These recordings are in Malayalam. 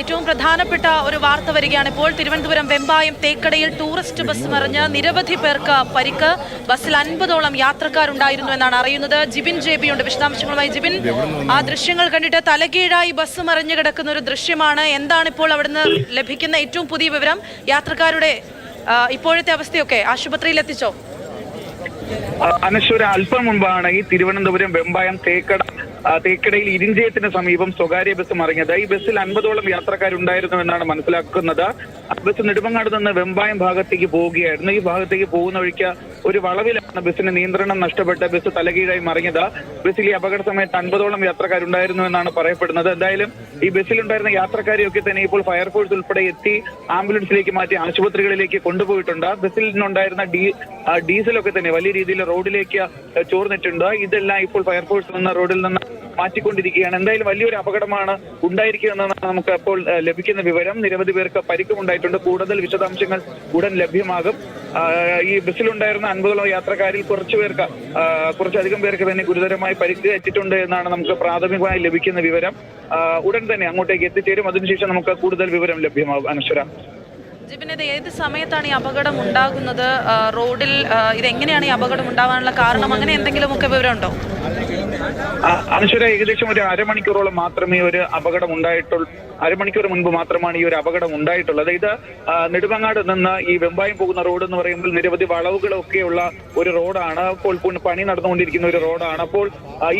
ഏറ്റവും പ്രധാനപ്പെട്ട ഒരു വാർത്ത വരികയാണ്. ഇപ്പോൾ തിരുവനന്തപുരം വെമ്പായം തേക്കടയിൽ ടൂറിസ്റ്റ് ബസ് മറിഞ്ഞ് നിരവധി പേർക്ക് പരിക്ക്. ബസ്സിൽ അൻപതോളം യാത്രക്കാരുണ്ടായിരുന്നു എന്നാണ് അറിയുന്നത്. ജിബിൻ ജെ ഉണ്ട് വിശദാംശങ്ങളുമായി ജിബിൻ. ആ ദൃശ്യങ്ങൾ കണ്ടിട്ട് തലകീഴായി ബസ് മറിഞ്ഞു കിടക്കുന്ന ഒരു ദൃശ്യമാണ്. എന്താണ് ഇപ്പോൾ അവിടുന്ന് ലഭിക്കുന്ന ഏറ്റവും പുതിയ വിവരം? യാത്രക്കാരുടെ ഇപ്പോഴത്തെ അവസ്ഥയൊക്കെ ആശുപത്രിയിൽ എത്തിച്ചോ? അനശ്വര അല്പം മുൻപാണ് ഈ തിരുവനന്തപുരം വെമ്പായം തേക്കട തേക്കടയിൽ ഇരിഞ്ചയത്തിന് സമീപം സ്വകാര്യ ബസ് മറിഞ്ഞത്. ഈ ബസ്സിൽ അൻപതോളം യാത്രക്കാരുണ്ടായിരുന്നു എന്നാണ് മനസ്സിലാക്കുന്നത്. ബസ് നെടുമങ്ങാട് നിന്ന് വെമ്പായം ഭാഗത്തേക്ക് പോവുകയായിരുന്നു. ഈ ഭാഗത്തേക്ക് പോകുന്ന വഴിക്ക് ഒരു വളവിലാണ് ബസ്സിന് നിയന്ത്രണം നഷ്ടപ്പെട്ട് ബസ് തലകീഴായി മറിഞ്ഞത്. ബസ്സിൽ ഈ അപകട സമയത്ത് അൻപതോളം യാത്രക്കാരുണ്ടായിരുന്നു എന്നാണ് പറയപ്പെടുന്നത്. എന്തായാലും ഈ ബസ്സിലുണ്ടായിരുന്ന യാത്രക്കാരെയൊക്കെ തന്നെ ഇപ്പോൾ ഫയർഫോഴ്സ് ഉൾപ്പെടെ എത്തി ആംബുലൻസിലേക്ക് മാറ്റി ആശുപത്രികളിലേക്ക് കൊണ്ടുപോയിട്ടുണ്ട്. ബസ്സിൽ നിന്നുണ്ടായിരുന്ന ഡീ ഡീസലൊക്കെ തന്നെ വലിയ രീതിയിൽ റോഡിലേക്ക് ചോർന്നിട്ടുണ്ട്. ഇതെല്ലാം ഇപ്പോൾ ഫയർഫോഴ്സ് നിന്ന് റോഡിൽ നിന്ന് മാറ്റിക്കൊണ്ടിരിക്കുകയാണ്. എന്തായാലും വലിയൊരു അപകടമാണ് ഉണ്ടായിരിക്കുന്നതെന്നാണ് നമുക്ക് അപ്പോൾ ലഭിക്കുന്ന വിവരം. നിരവധി പേർക്ക് പരിക്കുമുണ്ടായിട്ടുണ്ട്. കൂടുതൽ വിശദാംശങ്ങൾ ഉടൻ ലഭ്യമാകും. ഈ ബസ്സിലുണ്ടായിരുന്ന അൻപതോളം യാത്രക്കാരിൽ കുറച്ചു പേർക്ക് കുറച്ചധികം പേർക്ക് തന്നെ ഗുരുതരമായി പരിക്ക് ഏറ്റിട്ടുണ്ട് എന്നാണ് നമുക്ക് പ്രാഥമികമായി ലഭിക്കുന്ന വിവരം. ഉടൻ തന്നെ അങ്ങോട്ടേക്ക് എത്തിച്ചേരും. അതിനുശേഷം നമുക്ക് കൂടുതൽ വിവരം ലഭ്യമാകും. അനശ്വര. ഏത് സമയത്താണ് ഈ അപകടം ഉണ്ടാകുന്നത്? റോഡിൽ ഇത് ഇതെങ്ങനെയാണ് ഈ അപകടം ഉണ്ടാവാനുള്ള കാരണം? അങ്ങനെ എന്തെങ്കിലും ഒക്കെ വിവരമുണ്ടോ? അനശ്വര ഏകദേശം ഒരു അരമണിക്കൂറോളം മാത്രമേ ഒരു അപകടം ഉണ്ടായിട്ടുള്ളൂ അരമണിക്കൂർ മുൻപ് മാത്രമാണ് ഈ ഒരു അപകടം ഉണ്ടായിട്ടുള്ളത്. ഇത് നെടുമങ്ങാട് നിന്ന് ഈ വെമ്പായം പോകുന്ന റോഡ് എന്ന് പറയുമ്പോൾ നിരവധി വളവുകളൊക്കെയുള്ള ഒരു റോഡാണ്. അപ്പോൾ പണി നടന്നുകൊണ്ടിരിക്കുന്ന ഒരു റോഡാണ്. അപ്പോൾ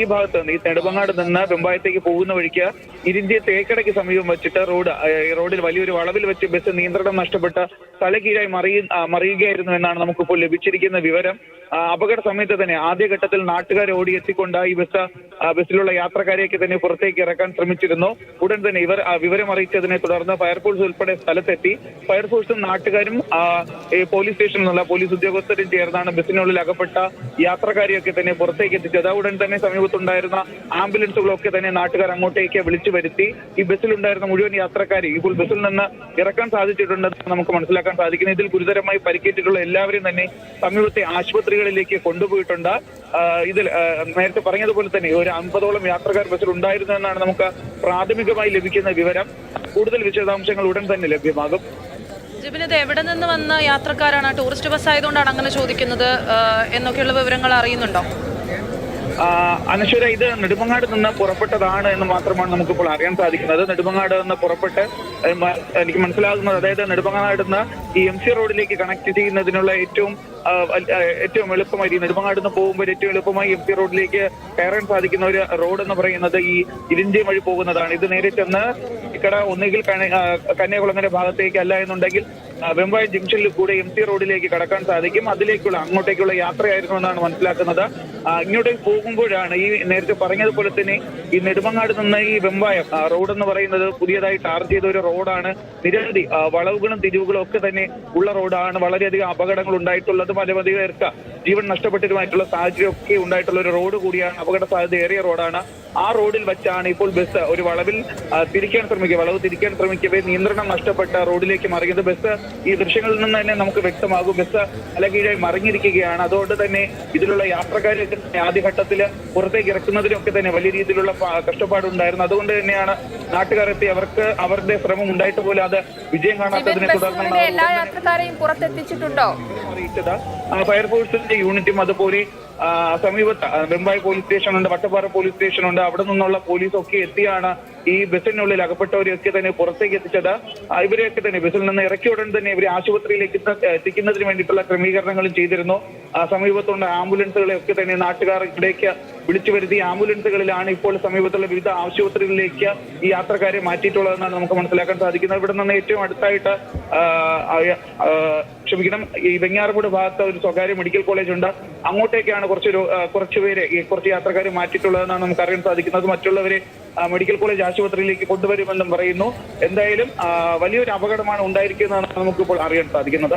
ഈ ഭാഗത്ത് നിന്ന് ഈ നെടുമങ്ങാട് നിന്ന് വെമ്പായത്തേക്ക് പോകുന്ന വഴിക്ക് ഇരിന്ത്യ തേക്കടയ്ക്ക് സമീപം വെച്ചിട്ട് റോഡ് റോഡിൽ വലിയൊരു വളവിൽ വെച്ച് ബസ് നിയന്ത്രണം നഷ്ടപ്പെട്ട് തലകീഴായി മറിയ മറിയുകയായിരുന്നു എന്നാണ് നമുക്കിപ്പോൾ ലഭിച്ചിരിക്കുന്ന വിവരം. അപകട സമയത്ത് തന്നെ ആദ്യഘട്ടത്തിൽ നാട്ടുകാരെ ഓടി എത്തിക്കൊണ്ട് ഈ ബസ് ബസ്സിലുള്ള യാത്രക്കാരെയൊക്കെ തന്നെ പുറത്തേക്ക് ഇറക്കാൻ ശ്രമിച്ചിരുന്നു. ഉടൻ തന്നെ ഇവർ വിവരം അറിയിച്ചതിനെ തുടർന്ന് ഫയർഫോഴ്സ് ഉൾപ്പെടെ സ്ഥലത്തെത്തി. ഫയർഫോഴ്സും നാട്ടുകാരും പോലീസ് സ്റ്റേഷനിൽ നിന്നുള്ള പോലീസ് ഉദ്യോഗസ്ഥരും ചേർന്നാണ് ബസ്സിനുള്ളിൽ അകപ്പെട്ട യാത്രക്കാരെയൊക്കെ തന്നെ പുറത്തേക്ക് എത്തിച്ചത്. ഉടൻ തന്നെ സമീപത്തുണ്ടായിരുന്ന ആംബുലൻസുകളൊക്കെ തന്നെ നാട്ടുകാർ അങ്ങോട്ടേക്ക് വിളിച്ചു വരുത്തി. ഈ ബസ്സിലുണ്ടായിരുന്ന മുഴുവൻ യാത്രക്കാരെ ഇപ്പോൾ ബസ്സിൽ നിന്ന് ഇറക്കാൻ സാധിച്ചിട്ടുണ്ടെന്ന് നമുക്ക് മനസ്സിലാക്കാൻ സാധിക്കുന്നു. ഇതിൽ ഗുരുതരമായി പരിക്കേറ്റിട്ടുള്ള എല്ലാവരെയും തന്നെ സമീപത്തെ ആശുപത്രികളിലേക്ക് കൊണ്ടുപോയിട്ടുണ്ട്. ഇതിൽ നേരത്തെ പറഞ്ഞതുപോലെ തന്നെ ഒരു അമ്പതോളം യാത്രക്കാർ ബസ്സിൽ ഉണ്ടായിരുന്നു എന്നാണ് നമുക്ക് പ്രാഥമികമായി ലഭിക്കുന്ന വിവരം. കൂടുതൽ വിശദാംശങ്ങൾ ഉടൻ തന്നെ ലഭ്യമാകും. ജിബിനത് എവിടെ നിന്ന് വന്ന യാത്രക്കാരാണ്? ടൂറിസ്റ്റ് ബസ് ആയതുകൊണ്ടാണ് അങ്ങനെ ചോദിക്കുന്നത് എന്നൊക്കെയുള്ള വിവരങ്ങൾ അറിയുന്നുണ്ടോ? അനശ്വര ഇത് നെടുമങ്ങാട് നിന്ന് പുറപ്പെട്ടതാണ് എന്ന് മാത്രമാണ് നമുക്കിപ്പോൾ അറിയാൻ സാധിക്കുന്നത്. നെടുമങ്ങാട് നിന്ന് പുറപ്പെട്ട് എനിക്ക് മനസ്സിലാകുന്നത് അതായത് നെടുമങ്ങാട് നിന്ന് ഈ എം സി റോഡിലേക്ക് കണക്ട് ചെയ്യുന്നതിനുള്ള ഏറ്റവും ഏറ്റവും എളുപ്പമായി നെടുമങ്ങാട് നിന്ന് പോകുമ്പോൾ ഏറ്റവും എളുപ്പമായി എം സി റോഡിലേക്ക് കയറാൻ സാധിക്കുന്ന ഒരു റോഡ് എന്ന് പറയുന്നത് ഈ ഇരിഞ്ചി വഴി പോകുന്നതാണ്. ഇത് നേരെ ചെന്ന് ഇക്കട ഒന്നുകിൽ കന്യാകുളങ്ങര ഭാഗത്തേക്ക് അല്ല എന്നുണ്ടെങ്കിൽ വെമ്പായ ജംഗ്ഷനിൽ കൂടെ എം സി റോഡിലേക്ക് കടക്കാൻ സാധിക്കും. അതിലേക്കുള്ള അങ്ങോട്ടേക്കുള്ള യാത്രയായിരുന്നു എന്നാണ് മനസ്സിലാക്കുന്നത്. ഇങ്ങോട്ടേക്ക് പോകുമ്പോഴാണ് ഈ നേരത്തെ പറഞ്ഞതുപോലെ തന്നെ ഈ നെടുമങ്ങാട് നിന്ന് ഈ വെമ്പായം റോഡ് എന്ന് പറയുന്നത് പുതിയതായി ടാർ ചെയ്ത ഒരു റോഡാണ് നിരവധി വളവുകളും തിരിവുകളും ഒക്കെ തന്നെ ഉള്ള റോഡാണ് വളരെയധികം അപകടങ്ങൾ ഉണ്ടായിട്ടുള്ളതും അനവധി പേർക്ക് ജീവൻ നഷ്ടപ്പെട്ടിട്ടുമായിട്ടുള്ള സാഹചര്യം ഒക്കെ ഉണ്ടായിട്ടുള്ള ഒരു റോഡ് കൂടിയാണ് അപകട സാധ്യത ഏറിയ റോഡാണ് ആ റോഡിൽ വെച്ചാണ് ഇപ്പോൾ ബസ് ഒരു വളവിൽ തിരിക്കാൻ ശ്രമിക്കുക. വളവ് തിരിക്കാൻ ശ്രമിക്കവേ നിയന്ത്രണം നഷ്ടപ്പെട്ട റോഡിലേക്ക് മറിഞ്ഞത് ബസ് ഈ ദൃശ്യങ്ങളിൽ നിന്ന് തന്നെ നമുക്ക് വ്യക്തമാകും. ബസ് അലകീഴായി മറിഞ്ഞിരിക്കുകയാണ്. അതുകൊണ്ട് തന്നെ ഇതിലുള്ള യാത്രക്കാരൊക്കെ തന്നെ ആദ്യഘട്ടത്തിൽ പുറത്തേക്ക് ഇറക്കുന്നതിനൊക്കെ തന്നെ വലിയ രീതിയിലുള്ള കഷ്ടപ്പാടുണ്ടായിരുന്നു. അതുകൊണ്ട് തന്നെയാണ് നാട്ടുകാരെത്തി അവർക്ക് അവരുടെ ശ്രമം ഉണ്ടായിട്ട് പോലും അത് വിജയം കാണാത്തതിനെ തുടർന്ന് അറിയിച്ചത്. ഫയർഫോഴ്സിന്റെ യൂണിറ്റും അതുപോലെ സമീപത്ത് വെമ്പായി പോലീസ് സ്റ്റേഷൻ ഉണ്ട് വട്ടപ്പാറ പോലീസ് സ്റ്റേഷൻ ഉണ്ട് അവിടെ നിന്നുള്ള പോലീസ് ഒക്കെ എത്തിയാണ് ഈ ബസ്സിനുള്ളിൽ അകപ്പെട്ടവരെയൊക്കെ തന്നെ പുറത്തേക്ക് എത്തിച്ചത്. ഇവരെയൊക്കെ തന്നെ ബസ്സിൽ നിന്ന് ഇറക്കിയ ഉടൻ തന്നെ ഇവരെ ആശുപത്രിയിലേക്ക് എത്തിക്കുന്നതിന് വേണ്ടിയിട്ടുള്ള ക്രമീകരണങ്ങളും ചെയ്തിരുന്നു. സമീപത്തുള്ള ആംബുലൻസുകളെ ഒക്കെ തന്നെ നാട്ടുകാർ ഇവിടേക്ക് വിളിച്ചു വരുത്തി ആംബുലൻസുകളിലാണ് ഇപ്പോൾ സമീപത്തുള്ള വിവിധ ആശുപത്രികളിലേക്ക് ഈ യാത്രക്കാരെ മാറ്റിയിട്ടുള്ളതെന്നാണ് നമുക്ക് മനസ്സിലാക്കാൻ സാധിക്കുന്നത്. ഇവിടെ നിന്ന് ഏറ്റവും അടുത്തായിട്ട് ക്ഷമിക്കണം ഈ വെങ്ങാറമൂട് ഭാഗത്ത് ഒരു സ്വകാര്യ മെഡിക്കൽ കോളേജ് ഉണ്ട്. അങ്ങോട്ടേക്കാണ് കുറച്ച് കുറച്ച് പേരെ കുറച്ച് യാത്രക്കാരെ മാറ്റിയിട്ടുള്ളതെന്നാണ് നമുക്ക് അറിയാൻ സാധിക്കുന്നത്. മറ്റുള്ളവരെ മെഡിക്കൽ കോളേജ് ആശുപത്രിയിലേക്ക് കൊണ്ടുവരുമെന്നും പറയുന്നു. എന്തായാലും വലിയൊരു അപകടമാണ് ഉണ്ടായിരിക്കുന്നതെന്നാണ് നമുക്കിപ്പോൾ അറിയാൻ സാധിക്കുന്നത്.